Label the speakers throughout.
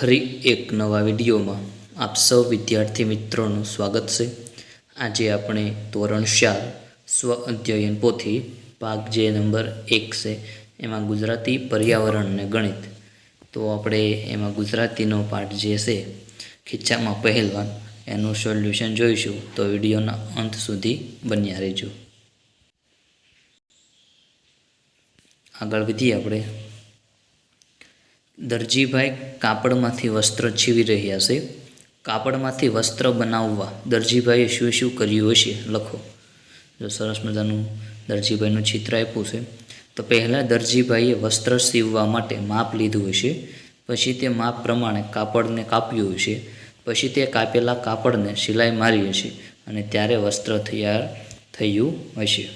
Speaker 1: ફરી એક નવા વિડીયોમાં આપ સૌ વિદ્યાર્થી મિત્રોનું સ્વાગત છે. આજે આપણે ધોરણ ચાર સ્વ અધ્યયન પોથી ભાગ જે નંબર એક છે, એમાં ગુજરાતી પર્યાવરણ અને ગણિત. તો આપણે એમાં ગુજરાતીનો પાઠ જે છે ખીચામાં પહેલવાન, એનું સોલ્યુશન જોઈશું. તો વિડીયોના અંત સુધી બન્યા રહેજો. આગળ વધીએ આપણે. દરજીભાઈ કાપડમાંથી વસ્ત્ર છીવી રહ્યા છે. કાપડમાંથી વસ્ત્ર બનાવવા દરજીભાઈએ શું શું કર્યું હશે? લખો. જો સરસ મજાનું દરજીભાઈનું ચિત્ર આપ્યું છે. તો પહેલાં દરજીભાઈએ વસ્ત્ર સીવવા માટે માપ લીધું હશે. પછી તે માપ પ્રમાણે કાપડને કાપ્યું હશે. પછી તે કાપેલા કાપડને સિલાઈ મારી હશે અને ત્યારે વસ્ત્ર તૈયાર થયું હશે.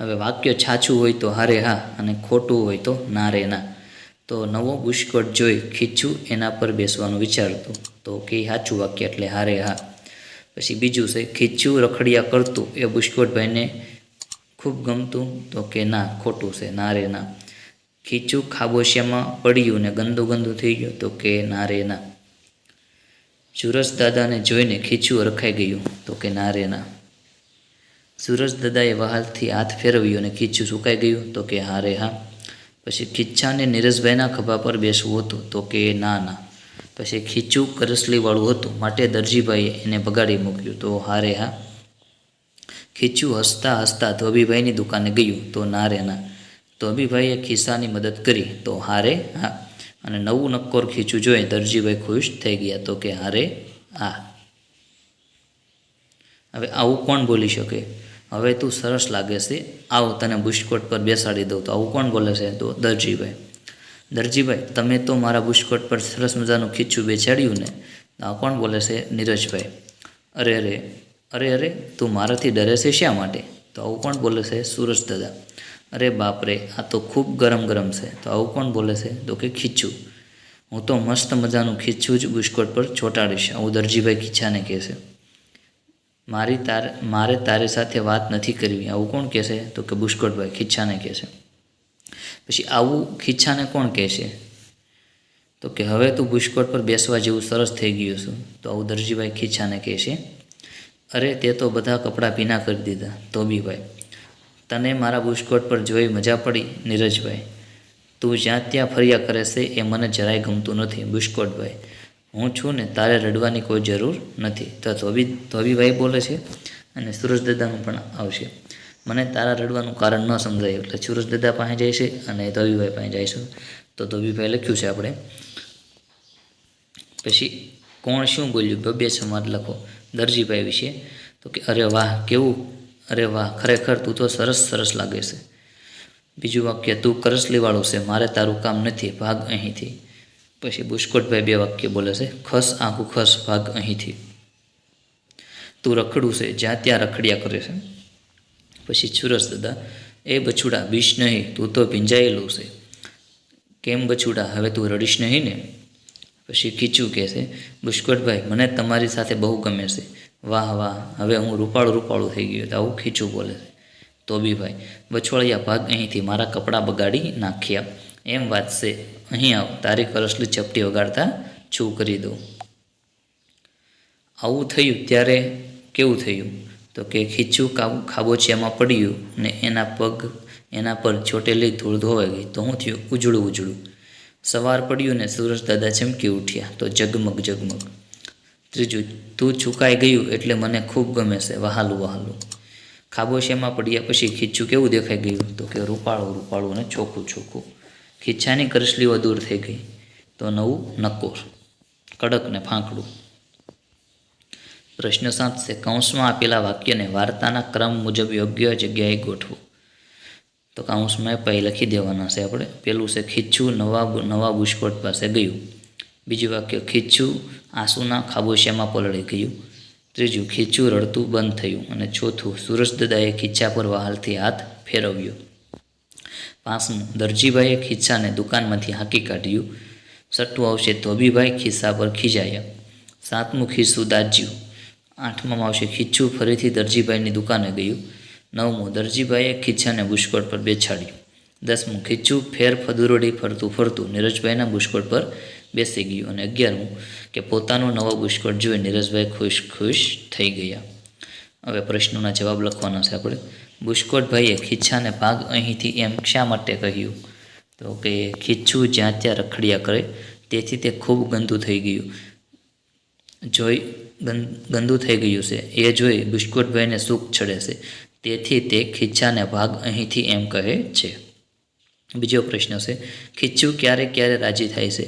Speaker 1: હવે વાક્ય છાછું હોય તો હારે હા અને ખોટું હોય તો ના રે ના. તો નવો બુશકોટ જોઈ ખીચું એના પર બેસવાનું વિચારતું. તો કે સાચું વાક્ય એટલે હારે હા. પછી બીજું છે, ખીચું રખડિયા કરતું એ બુશકોટભાઈને ખૂબ ગમતું. તો કે ના, ખોટું છે, ના રે ના. ખીચું ખાબોશિયામાં પડ્યું ને ગંદુ ગંદુ થઈ ગયું, તો કે ના રે ના. સુરજ દાદાને જોઈને ખીચું રખાઈ ગયું, તો કે ના રે ના. સુરજ દાદાએ વહાલથી હાથ ફેરવ્યો અને ખીચું સુકાઈ ગયું, તો કે હા રે હા. પછી ખીચ્છાને નીરજભાઈના ખભા પર બેસવું હતું તો કે, ના ના. પછી ખીચું કરસલીવાળું હતું. માટે દરજીભાઈએ એને બગાડી મૂક્યું. તો હારે હા. ખીચું હસતા હસતા ધોબીભાઈની દુકાને ગયું. તો, ના રે, ના. ધોબીભાઈએ ખિસ્સાની મદદ કરી. તો હારે હા. અને નવું નક્કોર ખીચું જોઈ દરજીભાઈ ખુશ થઈ ગયા. તો કે હારે હા. હવે આવું કોણ બોલી શકે? હવે તું સરસ લાગે છે. આવ તને બુશકોટ પર બેસાડી દઉં. તો આવું કોણ બોલે છે? તો દરજીભાઈ. દરજીભાઈ, તમે તો મારા બુશકોટ પર સરસ મજાનું ખીચું બેસાડ્યું ને? આ કોણ બોલે છે? નીરજભાઈ. અરે અરે. અરે અરે, તું મારાથી ડરે છે શા માટે? તો આવું કોણ બોલે છે? સુરજ દાદા. અરે બાપરે, આ તો ખૂબ ગરમ ગરમ છે. તો આવું કોણ બોલે છે? તો કે ખીચું. હું તો મસ્ત મજાનું ખીચું જ બુશકોટ પર ચોંટાડીશ. આવું દરજીભાઈ ખીચાને કહે છે. મારી તાર મારે તારી સાથે વાત નથી કરવી. આવું કોણ કહેશે? તો કે બુસ્કોટભાઈ ખીચ્છાને કહેશે. પછી આવું ખીચ્છાને કોણ કહેશે? તો કે હવે તું બુસ્કોટ પર બેસવા જેવું સરસ થઈ ગયું છું. તો આવું દરજીભાઈ ખીચ્છાને કહેશે. અરે, તે તો બધા કપડાં ભીના કરી દીધા. ધોબીભાઈ તને મારા બુસ્કોટ પર જોઈ મજા પડી, નીરજભાઈ. તું જ્યાં ત્યાં ફર્યા કરે છે, એ મને જરાય ગમતું નથી. બુસ્કોટભાઈ હું છું ને તારે રડવાની કોઈ જરૂર નથી. તો ધોબી, ધોબીભાઈ બોલે છે અને સુરજદાદાનું પણ આવશે. મને તારા રડવાનું કારણ ન સમજાય એટલે સુરજદાદા પાસે જાય છે અને ધોબીભાઈ પાસે છે. તો ધોબીભાઈ લખ્યું છે આપણે. પછી કોણ શું બોલ્યું? ભવ્ય સમાજ લખો. દરજીભાઈ વિશે તો કે, અરે વાહ, કેવું? અરે વાહ, ખરેખર તું તો સરસ સરસ લાગે છે. બીજું વાક્ય, તું કરસલીવાળું છે, મારે તારું કામ નથી, ભાગ અહીંથી. પછી બુસ્કોટભાઈ બે વાક્ય બોલે છે, ખસ આંખું ખસ ભાગ અહીંથી. તું રખડું છે, જ્યાં ત્યાં રખડ્યા કરે છે. પછી છુરસ દાદા, એ બછુડા, બીશ નહીં, તું તો ભીંજાયેલું છે. કેમ બછુડા, હવે તું રડીશ નહીં ને? પછી કીચું કહે છે, બુસ્કોટભાઈ, મને તમારી સાથે બહુ ગમે છે. વાહ વાહ, હવે હું રૂપાળું રૂપાળું થઈ ગયું આવું ખીચું બોલે છે. તો બી ભાઈ બછોડિયા ભાગ અહીંથી મારા કપડાં બગાડી નાખ્યા. એમ છે. અહીં આવ તારી કરસલી ચપટી વગાડતા છું કરી દઉં. આવું થયું ત્યારે કેવું થયું? તો કે ખીચું ખાબોચિયામાં પડ્યું ને એના પગ, એના પર ચોટેલી ધૂળ ધોવાઈ ગઈ. તો હું થયું, ઉજળું ઉજળું. સવાર પડ્યું ને સૂરજ દાદા ચમકી ઉઠ્યા, તો જગમગ જગમગ ત્રીજું, તું ચૂકાઈ ગયું એટલે મને ખૂબ ગમે છે, વહાલું વહાલું. ખાબોશિયામાં પડ્યા પછી ખીચું કેવું દેખાઈ ગયું? તો કે રૂપાળું રૂપાળું અને ચોખ્ખું ચોખ્ખું. ખીચ્છાની કરસલીઓ દૂર થઈ ગઈ. તો નવું નકોર, કડક ને ફાંકડું. પ્રશ્ન સાત છે, કૌંસમાં આપેલા વાક્યને વાર્તાના ક્રમ મુજબ યોગ્ય જગ્યાએ ગોઠવો. તો કૌંસમાં પહેલાં લખી દેવાના છે આપણે. પેલું છે, ખીચ્છું નવા નવા બુશકોટ પાસે ગયું. બીજું વાક્ય, ખીચ્છું આંસુના ખાબોશિયામાં પલળી ગયું. ત્રીજું ખીચું રડતું બંધ થયું અને ચોથું સુરજ ખીચ્ચા પર વહાલથી હાથ ફેરવ્યો. પાંચમું દરજીભાઈએ ખિસ્સાને દુકાનમાંથી હાંકી કાઢ્યું. છઠ્ઠું આવશે ધોબીભાઈ ખિસ્સા પર ખીજાયા. સાતમું ખિસ્સું દાજ્યું. આઠમામાં આવશે ખીચ્છું ફરીથી દરજીભાઈની દુકાને ગયું. નવમું દરજીભાઈએ ખીચ્છાને બુશકોટ પર બેછાડ્યું દસમું ખીચ્છું ફેર ફદુરોડી ફરતું ફરતું નીરજભાઈના બુશકોટ પર બેસી ગયું અને અગિયારમું કે પોતાનો નવો બુસ્કોટ જોઈ નીરજભાઈ ખુશ ખુશ થઈ ગયા. હવે પ્રશ્નોના જવાબ લખવાના છે આપણે. બુસ્કોટભાઈએ ખીચ્છાને ભાગ અહીંથી એમ શા માટે કહ્યું? તો કે ખીચ્છું જ્યાં ત્યાં રખડ્યા કરે, તેથી તે ખૂબ ગંદુ થઈ ગયું. જોઈ ગંદુ થઈ ગયું છે. એ જોઈ બુસ્કોટભાઈને સુખ ચડે છે. તેથી તે ખીચ્છાને ભાગ અહીંથી એમ કહે છે. બીજો પ્રશ્ન છે ખીચ્છું ક્યારે ક્યારે રાજી થાય છે?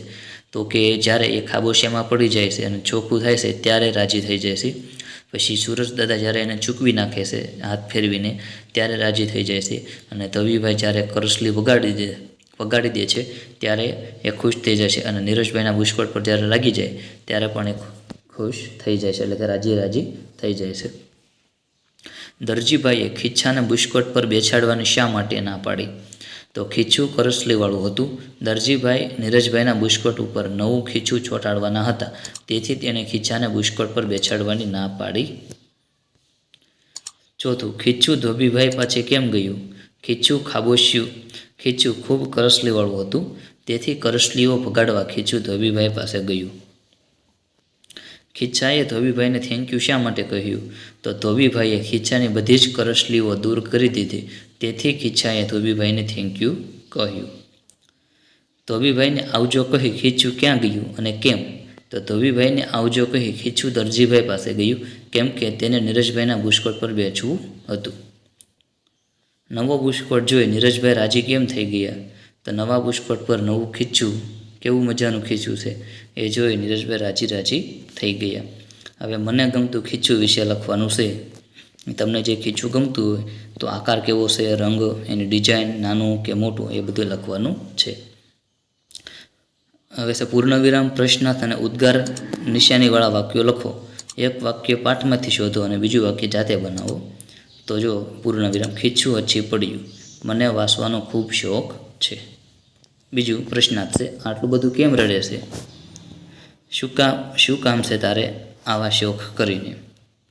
Speaker 1: તો કે જ્યારે એ ખાબોશિયામાં પડી જાય છે અને ચોખ્ખું થાય છે, ત્યારે રાજી થઈ જાય છે. પછી સુરજદાદા જ્યારે એને ચૂકવી નાખે છે, હાથ ફેરવીને, ત્યારે રાજી થઈ જાય છે. અને ધવીભાઈ જ્યારે કરસલી વગાડી દે વગાડી દે છે, ત્યારે એ ખુશ થઈ જાય છે. અને નીરજભાઈના બુસ્કોટ પર જ્યારે લાગી જાય, ત્યારે પણ એ ખુશ થઈ જાય છે, એટલે કે રાજી રાજી થઈ જાય છે. દરજીભાઈએ ખીચ્છાને બુસ્કોટ પર બેસાડવાની શા માટે ના પાડી? તો ખીચું કરસલીવાળું હતું. દરજીભાઈ નીરજભાઈના બુસ્કોટ ઉપર નવું ખીચું ચોંટાડવાના હતા. તેથી તેણે ખીચાને બુસ્કોટ પર બેસાડવાની ના પાડી. ચોથું, ખીચું ધોબીભાઈ પાસે કેમ ગયું? ખીચું ખાબોશિયું. ખીચું ખૂબ કરસલીવાળું હતું. તેથી કરસલીઓ ભગાડવા ખીચું ધોબીભાઈ પાસે ગયું. ખીચાએ ધોબીભાઈને થેન્ક યુ શા માટે કહ્યું? તો ધોબીભાઈએ ખીચ્છાની બધી જ કરસલીઓ દૂર કરી દીધી. તેથી ખીચ્છાએ ધોબીભાઈને થેન્ક યુ કહ્યું. ધોબીભાઈને આવજો કહી ખીચું ક્યાં ગયું અને કેમ? તો ધોબીભાઈને આવજો કહી ખીચું દરજીભાઈ પાસે ગયું, કેમ કે તેને નીરજભાઈના બુસ્કોટ પર બેસવું હતું. નવો બુસ્કોટ જોઈ નીરજભાઈ રાજી કેમ થઈ ગયા? તો નવા બુસ્કોટ પર નવું ખીચું કેવું મજાનું ખીચું છે? એ જોઈ નીરજભાઈ રાજી રાજી થઈ ગયા. હવે મને ગમતું ખીચું વિશે લખવાનું છે. તમને જે ખીચું ગમતું હોય, તો આકાર કેવો છે, રંગ, એની ડિઝાઇન, નાનું કે મોટું, એ બધું લખવાનું છે. હવે છે, પૂર્ણવિરામ, પ્રશ્નાર્થ અને ઉદ્ગાર નિશાનીવાળા વાક્યો લખો. એક વાક્ય પાઠમાંથી શોધો અને બીજું વાક્ય જાતે બનાવો. તો જો, પૂર્ણવિરામ ખીચું હચી પડ્યું. મને વાંચવાનો ખૂબ શોખ છે. બીજું પ્રશ્નાર્થ છે આટલું બધું કેમ રડે છે? શું કામ શું કામ છે તારે આવા શોખ કરીને?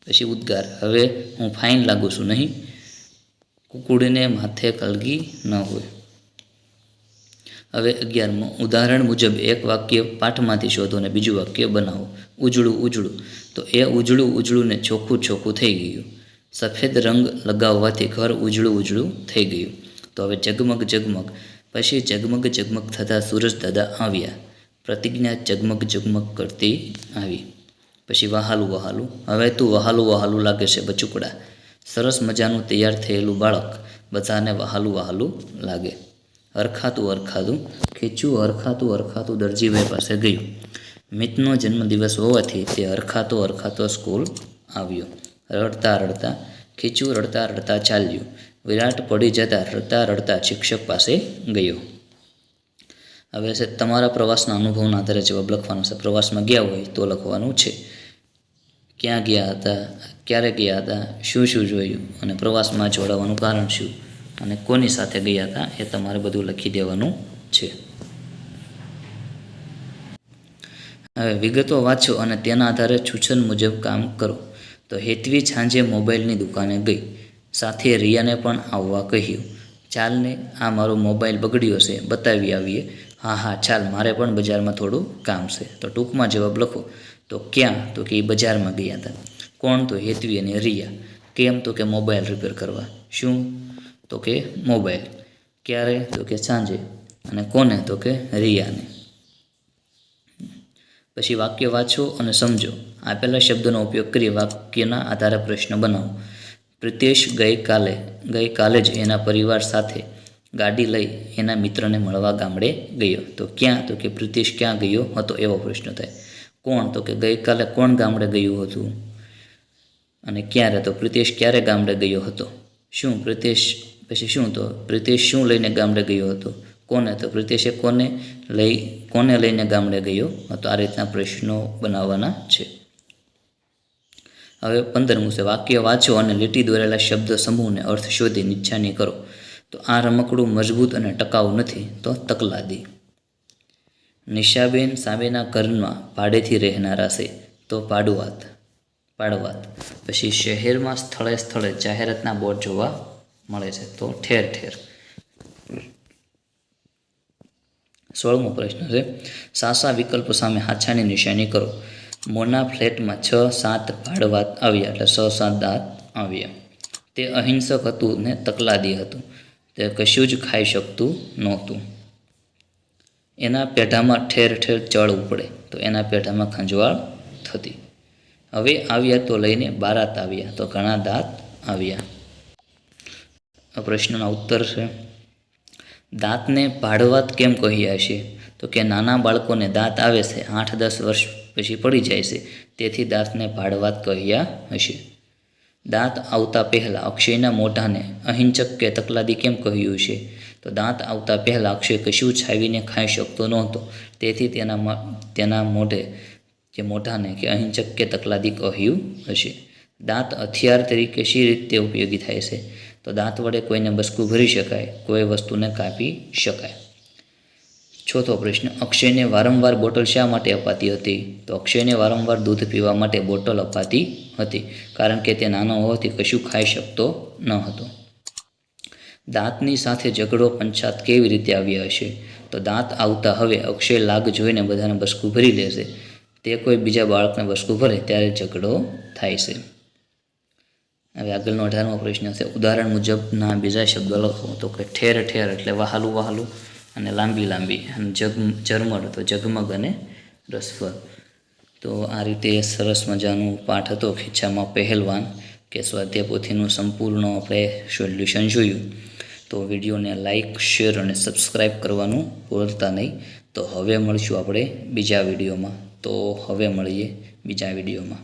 Speaker 1: પછી ઉદ્ગાર, હવે હું ફાઇન લાગુ છું, નહીં? કુકુડને માથે કલગી ન હોય. હવે અગિયારમું, ઉદાહરણ મુજબ એક વાક્ય પાઠમાંથી શોધો અને બીજું વાક્ય બનાવો. ઉજળું ઉજળું. તો એ ઉજળું ઉજળું ને ચોખ્ખું ચોખ્ખું થઈ ગયું. સફેદ રંગ લગાવવાથી ઘર ઉજળું ઉજળું થઈ ગયું. તો હવે જગમગ જગમગ પછી ઝગમગ જગમગ થતાં સૂરજ દાદા આવ્યા. પ્રતિજ્ઞા જગમગ ઝગમગ કરતી આવી. પછી વહાલું વહાલું, હવે તું વહાલું વહાલું લાગે છે બચુકડા. સરસ મજાનું તૈયાર થયેલું બાળક બધાને વહાલું વહાલું લાગે. હરખાતું હરખાતું ખીચું હરખાતું હરખાતું દરજીભાઈ પાસે ગયું. મિતનો જન્મદિવસ હોવાથી તે હરખાતો હરખાતો સ્કૂલ આવ્યો. રડતા રડતા ખીચું રડતા રડતા ચાલ્યું. વિરાટ પડી જતાં રડતા રડતા શિક્ષક પાસે ગયો. હવે છે તમારા પ્રવાસના અનુભવના આધારે જવાબ લખવાનો છે, પ્રવાસમાં ગયા હોય તો લખવાનું છે. ક્યાં ગયા હતા, ક્યારે ગયા હતા, શું શું જોયું અને પ્રવાસમાં જોડાવાનું કારણ શું અને કોની સાથે ગયા હતા એ તમારે બધું લખી દેવાનું છે. હવે વિગતો વાંચો અને તેના આધારે સૂચન મુજબ કામ કરો. તો હેતવી સાંજે મોબાઈલની દુકાને ગઈ. સાથે રિયાને પણ આવવા કહ્યું. ચાલને આ મારો મોબાઈલ બગડ્યો છે, બતાવી આવીએ. હા હા, ચાલ, મારે પણ બજારમાં થોડું કામ છે. તો ટૂંકમાં જવાબ લખો. તો ક્યાં? તો કે એ બજારમાં ગયા હતા. કોણ? તો હેતવી અને રિયા. કેમ? તો કે મોબાઈલ રિપેર કરવા. શું? તો કે મોબાઈલ. ક્યારે? તો કે સાંજે. અને કોને? તો કે રિયાને. પછી વાક્ય વાંચો અને સમજો. આપેલા શબ્દોનો ઉપયોગ કરી વાક્યના આધારે પ્રશ્ન બનાવો. પ્રિતેશ ગઈકાલે ગઈકાલે જ એના પરિવાર સાથે ગાડી લઈ એના મિત્રને મળવા ગામડે ગયો તો ક્યાં? તો કે પ્રિતેશ ક્યાં ગયો હતો એવો પ્રશ્ન થાય. કોણ? તો કે ગઈકાલે કોણ ગામડે ગયું હતું? અને ક્યારે? તો પ્રિતેશ ક્યારે ગામડે ગયો હતો? શું પ્રિતેશ, પછી શું? તો પ્રિતેશ શું લઈને ગામડે ગયો હતો? કોને? તો પ્રિતેશે કોને લઈ, કોને લઈને ગામડે ગયો હતો? આ રીતના પ્રશ્નો બનાવવાના છે. હવે પંદરમું છે વાક્ય વાંચો અને લીટી દોરેલા શબ્દ સમૂહને અર્થ શોધી નિચ્છાની કરો. તો આ રમકડું મજબૂત અને ટકાઉ નથી, તો તકલાદી. નિશાબેન સામેના ઘરમાં ભાડેથી રહેનારા છે, તો પાડવાત પાડવાત. પછી શહેરમાં સ્થળે સ્થળે જાહેરાતના બોર્ડ જોવા મળે છે, તો ઠેર ઠેર. સોળમો પ્રશ્ન છે, સાસા વિકલ્પ સામે હાછાની નિશાની કરો. મોના ફ્લેટમાં છ, સાત ભાડવાત આવ્યા એટલે છ, સાત દાંત આવ્યા. તે અહિંસક હતું ને તકલાદી હતું. તે કશું જ ખાઈ શકતું નહોતું. એના પેઢામાં ઠેર ઠેર ચળ ઉપડે તો એના પેઢામાં ખંજવાળ થતી. હવે આવ્યા તો લઈને બારાત આવ્યા તો ઘણા દાંત આવ્યા. આ પ્રશ્નના ઉત્તર છે. દાંતને ભાડવાત કેમ કહ્યા છે? તો કે નાના બાળકોને દાંત આવે છે આઠ દસ વર્ષ પછી પડી જાય છે. તેથી દાંતને ભાડવાત કહ્યા હશે. દાંત આવતા પહેલાં અક્ષયના મોઢાને અહિંચક કે તકલાદી કેમ કહ્યું છે તો દાંત આવતા પહેલાં અક્ષય કશું છાવીને ખાઈ શકતો નહોતો. તેથી તેના તેના મોઢે, કે મોઢાને કે અહિંચક કે તકલાદી કહ્યું હશે. દાંત હથિયાર તરીકે શી રીતે ઉપયોગી થાય છે? તો દાંત વડે કોઈને બસકું ભરી શકાય, કોઈ વસ્તુને કાપી શકાય. ચોથો પ્રશ્ન, અક્ષયને વારંવાર બોટલ શા માટે અપાતી હતી? તો અક્ષયને વારંવાર દૂધ પીવા માટે બોટલ અપાતી હતી, કારણ કે તે નાનો હોવાથી કશું ખાઈ શકતો ન હતો. દાંતની સાથે ઝઘડો પંચાત કેવી રીતે આવ્યા હશે? તો દાંત આવતા હવે અક્ષય લાગ જોઈને બધાને બસકું ભરી લેશે. તે કોઈ બીજા બાળકને બસકું ભરે ત્યારે ઝઘડો થાય છે. હવે આગળનો અઢારમો પ્રશ્ન છે, ઉદાહરણ મુજબના બીજા શબ્દો લખો. તો કે ઠેર ઠેર એટલે વહાલું વહાલું. અને લાંબી લાંબી અને જગ ઝરમર તો ઝગમગ અને રસફળ. તો આ રીતે સરસ મજાનું પાઠ હતો ખીચામાં પહેલવાન કે સ્વાધ્યાય પોથીનું સંપૂર્ણ આપણે સોલ્યુશન જોયું. તો વિડીયોને લાઇક શેર અને સબસ્ક્રાઈબ કરવાનું ભૂલતા નહીં. તો હવે મળીશું આપણે બીજા વિડીયોમાં. તો હવે મળીએ બીજા વિડીયોમાં.